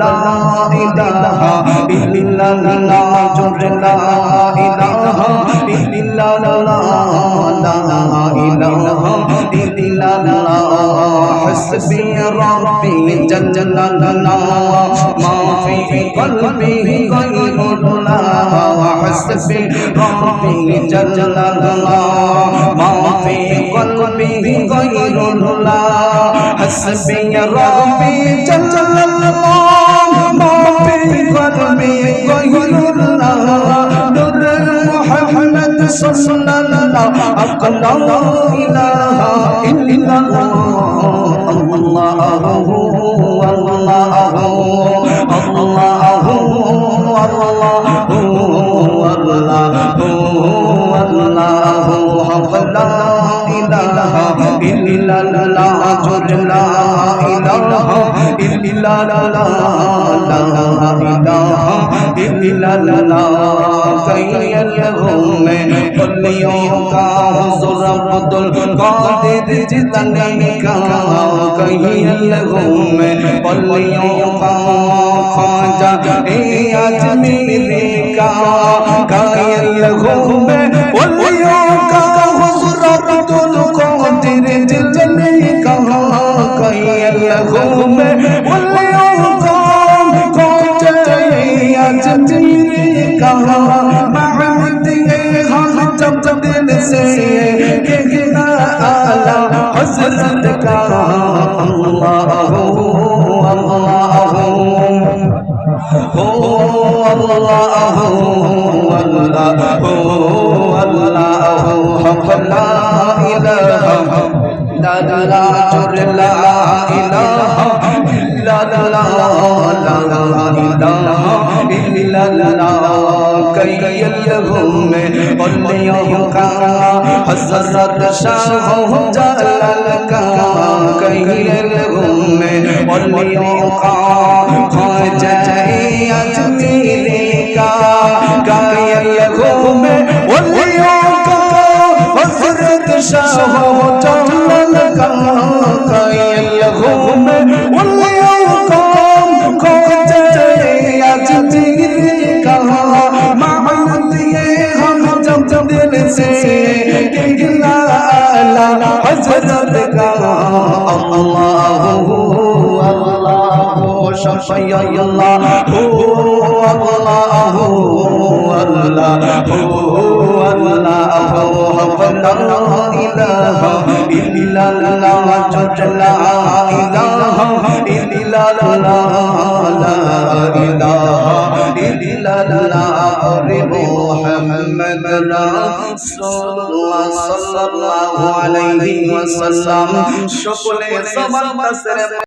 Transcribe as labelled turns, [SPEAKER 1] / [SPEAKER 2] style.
[SPEAKER 1] لا إله إلا الله جل لا إله إلا الله لا إله إلا الله الله الله الله حسبي ربي جل جلاله ما في قلبي غير الله حسبي ربي جل جلاله ما في قلبي غير الله حسبي ربي جل جلاله ما في قلبي غير الله نور محمد صلى الله عليه لا إله إلا الله الله الله الله ইলাহা ইল্লাল্লাহ লা ইলাহা ইল্লাল্লাহ কাইয়াল্লাহুম কুল্লিয়ো কা হুজুর রব্বুল কাদির জিতনে কা কাইয়াল্লাহুম কুল্লিয়ো কা খাজা এ আজমির لهم واليوم كنت يجتمعك مع مديها تبدل سيكنا على حسنتك الله الله هو الله هو الله هو الله حق لا إله हो अल्लाह अल्लाह हो अल्लाह हक ला इलाहा ला ला जुर ला इलाहा इल्ला ला ला इलाहा इल्ला ला कैयलहुम बलियों का हजरत शाह जलाल का कैयलहुम बलियों का ख्वाजा अजमेर का कैयलहुम बलियों का हजरत शाह जलाल হজরত কা আল্লাহু আল্লাহু শাইয়াল্লাহু আল্লাহু আল্লাহু আল্লাহু হাফলা ইলাহা ইল্লাল্লাহ জজলা ইলাহা ইল্লাল্লাহ সকলে